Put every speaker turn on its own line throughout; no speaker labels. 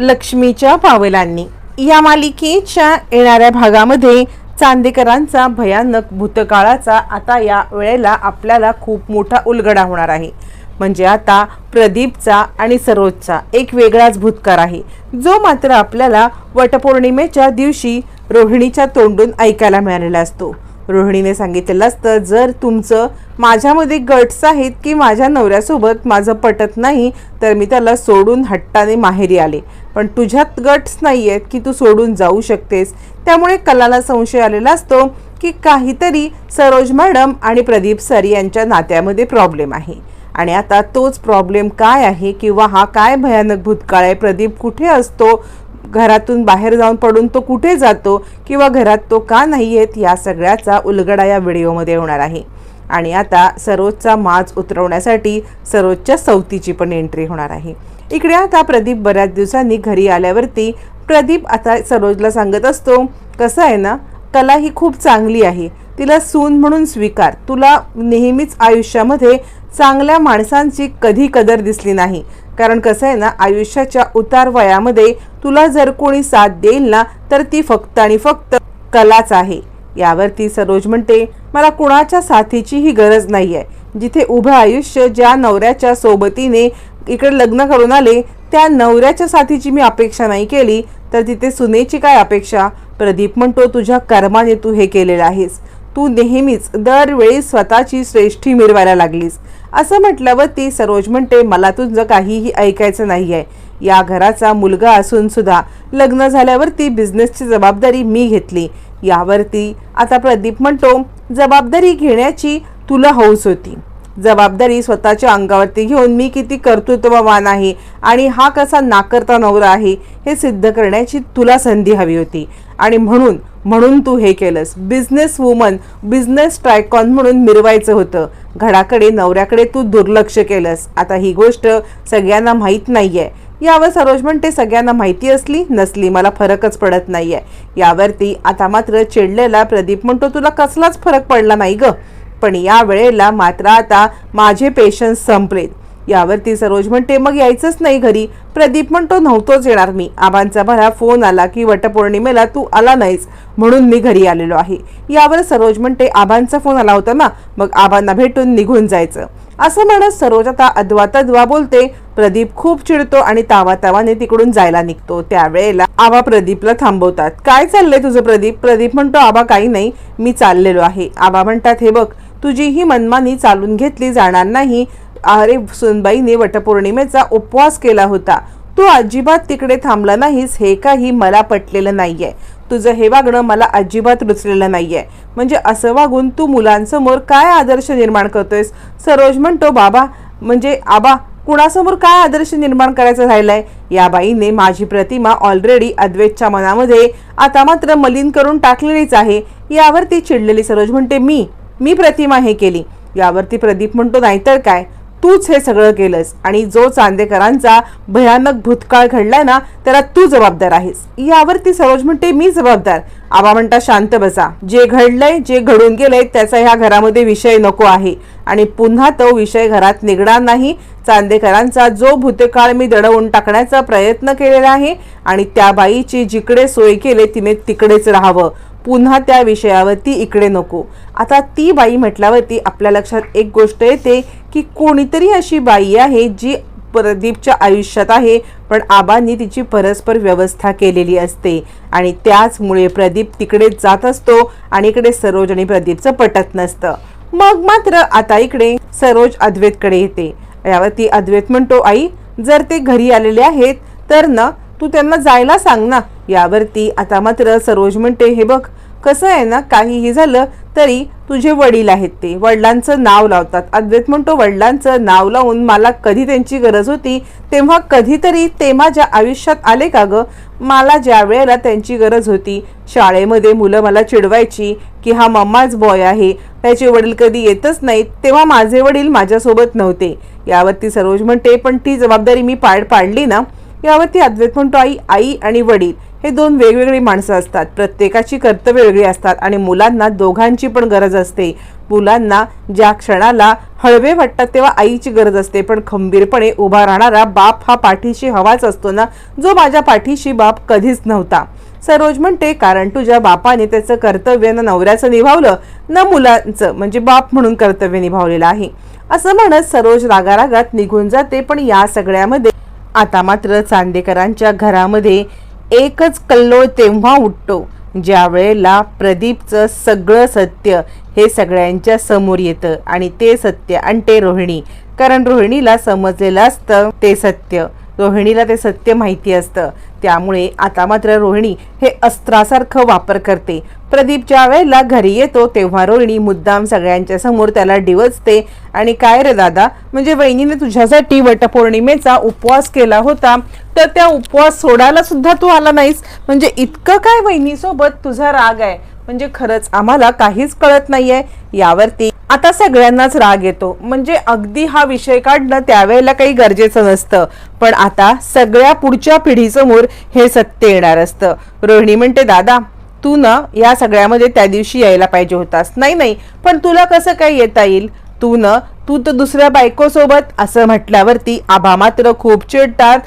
लक्ष्मीच्या पावलांनी. या मालिकेच्या येणाऱ्या भागामध्ये चांदेकरांचा भयानक भूतकाळाचा आता या वेळेला आपल्याला खूप मोठा उलगडा होणार आहे. म्हणजे आता प्रदीपचा आणि सरोजचा एक वेगळाच भूतकाळ आहे. जो मात्र आपल्याला वटपौर्णिमेच्या दिवशी रोहिणीच्या तोंडून ऐकायला मिळालेला असतो. रोहिणीने सांगितलेलं असतं जर तुमचं माझ्यामध्ये गट्स आहेत की माझ्या नवऱ्यासोबत माझं पटत नाही तर मी त्याला सोडून हट्टाने माहेरी आले. पण तुझ्यात गट्स नाही आहेत की तू सोडून जाऊ शकतेस. त्यामुळे कलाला संशय आलेला असतो की काहीतरी सरोज मॅडम आणि प्रदीप सर यांच्या नात्यामध्ये प्रॉब्लेम आहे. आणि आता तोच प्रॉब्लेम काय आहे किंवा हा काय भयानक भूतकाळ आहे? प्रदीप कुठे असतो? घरातून बाहेर जाऊन पडून तो कुठे जातो किंवा घरात तो का नाही येत या सगळ्याचा उलगडा या व्हिडिओमध्ये होणार आहे. आणि आता सरोजचा माज उतरवण्यासाठी सरोजच्या सवतीची पण एंट्री होणार आहे. इकडे आता प्रदीप बऱ्याच दिवसांनी घरी आल्यावरती प्रदीप आता सरोजला सांगत असतो कसं आहे ना कला ही खूप चांगली आहे. तिला सून म्हणून स्वीकार. तुला नेहमीच आयुष्यामध्ये चांगल्या माणसांची कधी कदर दिसली नाही. कारण कसं आहे ना आयुष्याच्या उतार वयामध्ये तुला जर कोणी साथ देईल ना तर ती फक्त आणि फक्त कलाच आहे. यावरती सरोज म्हणते मला कुणाच्या साथीचीही गरज नाही आहे जिथे उभं आयुष्य ज्या नवऱ्याच्या सोबतीने इकडे लग्न करून आले त्या नवऱ्याच्या साथीची मी अपेक्षा नाही केली तर तिथे सुनेची काय अपेक्षा? प्रदीप म्हणतो तुझ्या कर्माने तू हे केलेलं आहेस. तू नेहमीच दरवेळी स्वतःची श्रेष्ठी मिरवायला लागलीस. असं म्हटल्यावर ती सरोज म्हणते मला तुझं काहीही ऐकायचं नाही आहे या घराचा मुलगा असून सुद्धा लग्न झाल्यावर ती बिझनेसची जबाबदारी मी घेतली. यावरती आता प्रदीप म्हणतो जबाबदारी घेण्याची तुला हौस होती. जबाबदारी स्वतःच्या अंगावरती घेऊन मी किती कर्तृत्ववान आहे आणि हा कसा नाकर्ता नवरा आहे हे सिद्ध करण्याची तुला संधी हवी होती. आणि म्हणून म्हणून तू हे केलंस. बिझनेस वुमन बिझनेस ट्रायकॉन म्हणून मिरवायचं होतं. घराकडे नवऱ्याकडे तू दुर्लक्ष केलंस. आता ही गोष्ट सगळ्यांना माहीत नाही आहे यावर सरोज म्हणते सगळ्यांना माहिती असली नसली मला फरकच पडत नाही आहे यावरती आता मात्र चिडलेला प्रदीप म्हणतो तुला कसलाच फरक पडला नाही ग. पण या वेळेला मात्र आता माझे पेशन्स संपलेत. यावरती सरोज म्हणते मग यायचंच नाही घरी. प्रदीप म्हणतो नव्हतोच येणार मी. आबांचा भरा फोन आला की वटपौर्णिमेला तू आला नाहीस म्हणून मी घरी आलेलो आहे. यावर सरोज म्हणते आबांचा फोन आला होता ना मग आबांना भेटून निघून जायचं. असं म्हणत सरोज आता अद्वा तद्वा बोलते. प्रदीप खूप चिडतो आणि तावा तावाने तिकडून जायला निघतो. त्यावेळेला आबा प्रदीपला थांबवतात. काय चाललंय तुझं प्रदीप? प्रदीप म्हणतो आबा काही नाही मी चाललेलो आहे. आबा म्हणतात हे बघ तुझी ही मनमानी चालून घेतली जाणार नाही अरे सुनबाईने वटपौर्णिमेचा उपवास केला होता. तू अजिबात तिकडे थांबला नाहीस हे काही मला पटलेलं नाहीये. तुझं हे वागणं मला अजिबात रुचलेलं नाहीये. म्हणजे असं वागून तू मुलांसमोर काय आदर्श निर्माण करतोयस? सरोज म्हणतो बाबा म्हणजे आबा कुणासमोर काय आदर्श निर्माण करायचं राहिलंय? या बाईने माझी प्रतिमा ऑलरेडी अद्वैतच्या मनामध्ये आता मात्र मलिन करून टाकलेलीच आहे. यावरती चिडलेली सरोज म्हणते मी मी प्रतिमा हे केली. यावरती प्रदीप म्हणतो नाहीतर काय? तूच हे सगळं केलंस आणि जो चांदेकरांचा भयानक भूतकाळ घडलाय ना त्याला तू जबाबदार आहेस. यावरती सरोज म्हणते मी जबाबदार. आबा म्हणता शांत बसा. जे घडलंय जे घडून गेलंय त्याचा ह्या घरामध्ये विषय नको आहे. आणि पुन्हा तो विषय घरात निघणार नाही. चांदेकरांचा जो भूतकाळ मी दडवून टाकण्याचा प्रयत्न केलेला आहे आणि त्या बाईची जिकडे सोय केले तिने तिकडेच राहावं. पुन्हा त्या विषयावरती इकडे नको. आता ती बाई म्हटल्यावरती आपल्या लक्षात एक गोष्ट येते की कोणीतरी अशी बाई आहे जी प्रदीपच्या आयुष्यात आहे पण आबांनी तिची परस्पर व्यवस्था केलेली असते. आणि त्याचमुळे प्रदीप तिकडे जात असतो आणि इकडे सरोज आणि प्रदीपचं पटत नसतं. मग मात्र आता इकडे सरोज अद्वैतकडे येते. यावरती अद्वैत म्हणतो आई जर ते घरी आलेले आहेत तर ना तू त्यांना जायला सांग ना. यावरती आता मात्र सरोज म्हणते हे बघ कसं आहे ना काहीही झालं तरी तुझे वडील आहेत ते. वडिलांचं नाव लावतात. अद्वैत म्हणतो वडिलांचं नाव लावून मला कधी त्यांची गरज होती तेव्हा कधीतरी ते माझ्या आयुष्यात आले का ग? मला ज्या वेळेला त्यांची गरज होती शाळेमध्ये मुलं मला चिडवायची की हा मम्माच बॉय आहे त्याचे वडील कधी येतच नाहीत तेव्हा माझे वडील माझ्यासोबत नव्हते. यावरती सरोज म्हणते पण ती जबाबदारी मी पाड पाडली ना? यावरती अद्वैत म्हणतो आई आई आणि वडील. हे दोन वेगवेगळी माणसं असतात. प्रत्येकाची कर्तव्य वेगळी असतात आणि मुलांना दोघांची पण गरज असते. मुलांना ज्या क्षणाला हळवे वाटतात तेव्हा आईची गरज असते. पण खंबीरपणे उभा राहणारा बाप हा पाठीशी हवाच असतो ना? जो माझ्या पाठीशी बाप कधीच नव्हता. सरोज म्हणते कारण तुझ्या बापाने त्याचं कर्तव्य न नवऱ्याचं निभावलं ना मुलांचं. म्हणजे बाप म्हणून कर्तव्य निभावलेलं आहे. असं म्हणत सरोज रागारागात निघून जाते. पण या सगळ्यामध्ये आता मात्र चांदेकरांच्या घरामध्ये एकच कल्लोळ तेव्हा उठतो ज्या वेळेला प्रदीपचं सगळं सत्य हे सगळ्यांच्या समोर येतं आणि ते सत्य आणते रोहिणी. कारण रोहिणीला समजलेलं असतं ते सत्य. रोहिणीला ते सत्य माहिती असतं. त्यामुळे आता मात्र रोहिणी हे अस्त्रासारखं वापर करते. प्रदीप ज्या वेळेला घरी येतो तेव्हा रोहिणी मुद्दाम सगळ्यांच्या समोर त्याला डिवचते. आणि काय रे दादा? म्हणजे वहिनीने तुझ्यासाठी वटपौर्णिमेचा उपवास केला होता. तर त्या उपवास सोडायला सुद्धा तू आला नाहीस. म्हणजे इतकं काय वहिनीसोबत तुझा राग आहे? म्हणजे खरंच आम्हाला काहीच कळत नाही आहे यावरती. आता सगळ्यांनाच राग येतो. म्हणजे अगदी हा विषय काढणं त्यावेळेला काही गरजेचं नसतं. पण आता सगळ्या पुढच्या पिढीसमोर हे सत्य येणार असतं. रोहिणी म्हणते दादा तू ना या सगळ्यामध्ये त्या दिवशी यायला पाहिजे होतास. नाही नाही. पण तुला कसं काय येता येईल? तू न तू तर दुसऱ्या बायकोसोबत असं म्हटल्यावरती आभा मात्र खूप चिडतात.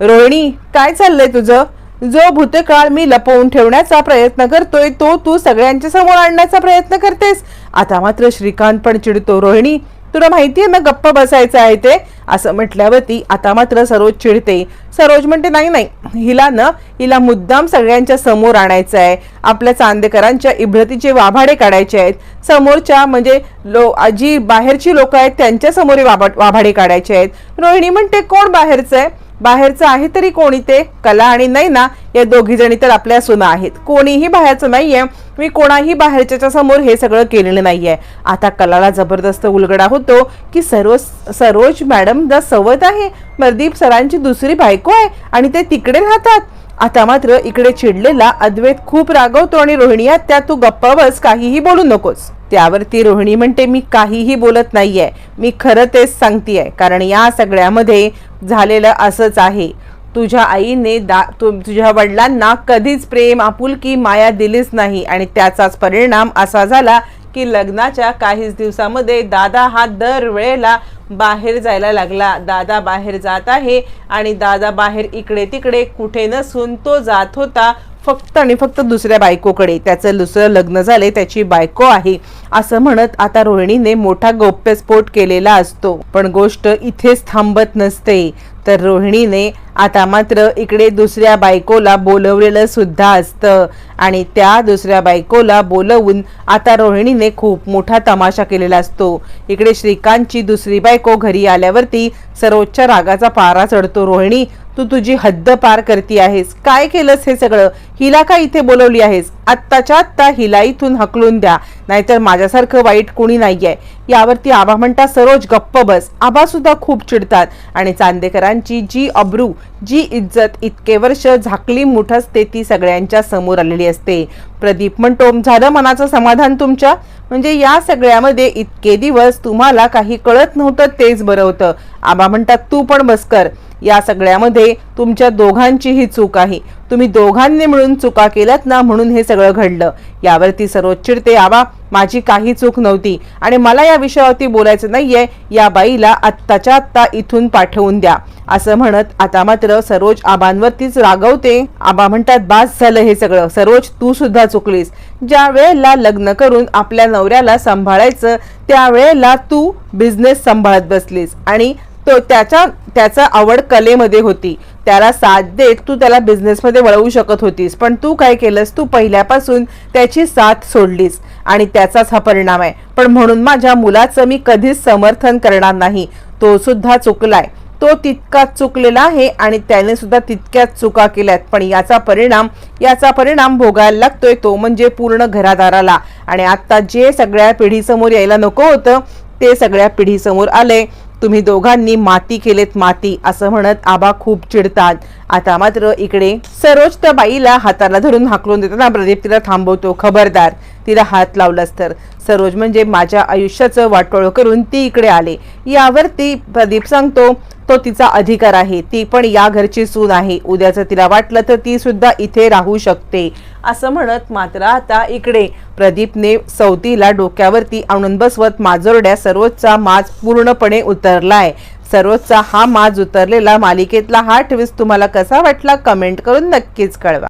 रोहिणी काय चाललंय तुझं? जो भूतकाळ मी लपवून ठेवण्याचा प्रयत्न करतोय तो तू सगळ्यांच्या समोर आणण्याचा प्रयत्न करतेस. आता मात्र श्रीकांत पण चिडतो रोहिणी तुला माहितीये ना गप्प बसायचं आहे ते असं म्हटल्यावरती आता मात्र सरोज चिडते. सरोज म्हणते नाही नाही हिला ना हिला मुद्दाम सगळ्यांच्या समोर आणायचं आहे. आपल्या चांदेकरांच्या इब्रतीचे वाभाडे काढायचे आहेत. समोरच्या म्हणजे लो जी बाहेरची लोक आहेत त्यांच्यासमोर वाभाडे काढायचे आहेत. रोहिणी म्हणते कोण बाहेरचं आहे? बाहेरचं आहे तरी कोणी ते कला आणि नैना या दोघी जणी तर आपल्या सुना आहेत. कोणीही बाहेरचं नाहीये. मी कोणाही बाहेरच्या समोर हे सगळं केलेलं नाहीये. आता कलाला जबरदस्त उलगडा होतो की सरोज सरोज मॅडम द सवत आहे. प्रदीप सरांची दुसरी बायको आहे आणि ते तिकडे राहतात. आता मात्र इकडे चिडलेला अद्वैत खूप रागवतो आणि रोहिणी त्या तू गप्प बस काहीही बोलू नकोस. त्यावरती रोहिणी म्हणते मी काहीही बोलत नाहीये. मी खरं तेच सांगतीये. कारण या सगळ्यामध्ये झालेलं असंच आहे. तुझ्या आईने दा तु तुझ्या वडिलांना कधीच प्रेम आपुलकी माया दिलीच नाही आणि त्याचाच परिणाम असा झाला की लग्नाच्या काहीच दिवसामध्ये दादा हा दर वेळेला बाहेर जायला लागला. दादा बाहेर जात आहे आणि दादा बाहेर इकडे तिकडे कुठे नसून तो जात होता. फक्त आणि फक्त दुसऱ्या बायकोकडे. त्याचं दुसरं लग्न झाले त्याची बायको आहे. असं म्हणत आता रोहिणीने मोठा गौप्यस्फोट केलेला असतो. पण गोष्ट इथेच थांबत नसते. तर रोहिणीने आता मात्र इकडे दुसऱ्या बायकोला बोलवलेलं सुद्धा असतं. आणि त्या दुसऱ्या बायकोला बोलवून आता रोहिणीने खूप मोठा तमाशा केलेला असतो. इकडे श्रीकांतची दुसरी बायको घरी आल्यावरती सर्वोच्च रागाचा पारा चढतो. रोहिणी तू तुझी हद्द पार करती आहेस. काय केलंस हे सगळं? हिला का इथे बोलवली आहेस? आत्ताच्या आत्ता हिला इथून हकलून द्या. नाहीतर माझ्यासारखं वाईट कुणी नाहीये. यावरती आबा म्हणता सरोज गप्प बस. आबा सुद्धा खूप चिडतात. आणि चांदेकरांची जी अब्रू जी इज्जत इतके वर्ष झाकली मुठ असते ती सगळ्यांच्या समोर आलेली असते. प्रदीप म्हणतो झालं मनाचं समाधान तुमच्या? म्हणजे या सगळ्यामध्ये इतके दिवस तुम्हाला काही कळत नव्हतं तेच बरं होतं. आबा म्हणतात तू पण बसकर या सगळ्यामध्ये तुमच्या दोघांचीही चूक आहे. तुम्ही दोघांनी मिळून चुका केल्यात ना म्हणून हे सगळं घडलं. यावरती सर्वोच्चिरते चिडते आबा माझी काही चूक नव्हती. आणि मला या विषयावरती बोलायचं नाहीये. या बाईला आत्ताच्या आत्ता इथून पाठवून द्या. असं म्हणत आता मात्र सरोज आबांवरतीच रागवते. आबा म्हणतात बास झालं हे सगळं. सरोज तू सुद्धा चुकलीस. ज्या वेळेला लग्न करून आपल्या नवऱ्याला सांभाळायचं त्यावेळेला तू बिझनेस सांभाळत बसलीस. आणि तो त्याच्या त्याचा आवड कलेमध्ये होती. त्याला साथ देत तू त्याला बिझनेसमध्ये वळवू शकत होतीस. पण तू काय केलंस? तू पहिल्यापासून त्याची साथ सोडलीस आणि त्याचाच हा परिणाम आहे. पण म्हणून माझ्या मुलाचं मी कधीच समर्थन करणार नाही. तो सुद्धा चुकलाय. तो तितकाच चुकलेला आहे आणि त्याने सुद्धा तितक्याच चुका केल्यात. पण याचा परिणाम याचा परिणाम भोगायला लागतोय तो म्हणजे पूर्ण घरादाराला. आणि आता जे सगळ्या पिढीसमोर यायला नको होतं ते सगळ्या पिढीसमोर आले. तुम्ही दोघांनी माती केलेत माती असं म्हणत आबा खूप चिडतात. आता मात्र इकडे सरोज त्या बाईला हाताला धरून हाकलून देताना प्रदीप तिला थांबवतो खबरदार. तिला हात लावलास तर. सरोज म्हणजे माझ्या आयुष्याचं वाटोळ करून ती इकडे आले. यावरती प्रदीप सांगतो तो तिचा अधिकार आहे. ती पण या घरची सून आहे. उद्याचं तिला वाटलं तर ती सुद्धा इथे राहू शकते. असं म्हणत मात्र आता इकडे प्रदीपने सवतीला डोक्यावरती आणून बसवत माजोरड्या सरोजचा माज पूर्णपणे उतरलाय. सरोजचा हा माज उतरलेला मालिकेतला हा ट्विस्ट तुम्हाला कसा वाटला कमेंट करून नक्कीच कळवा.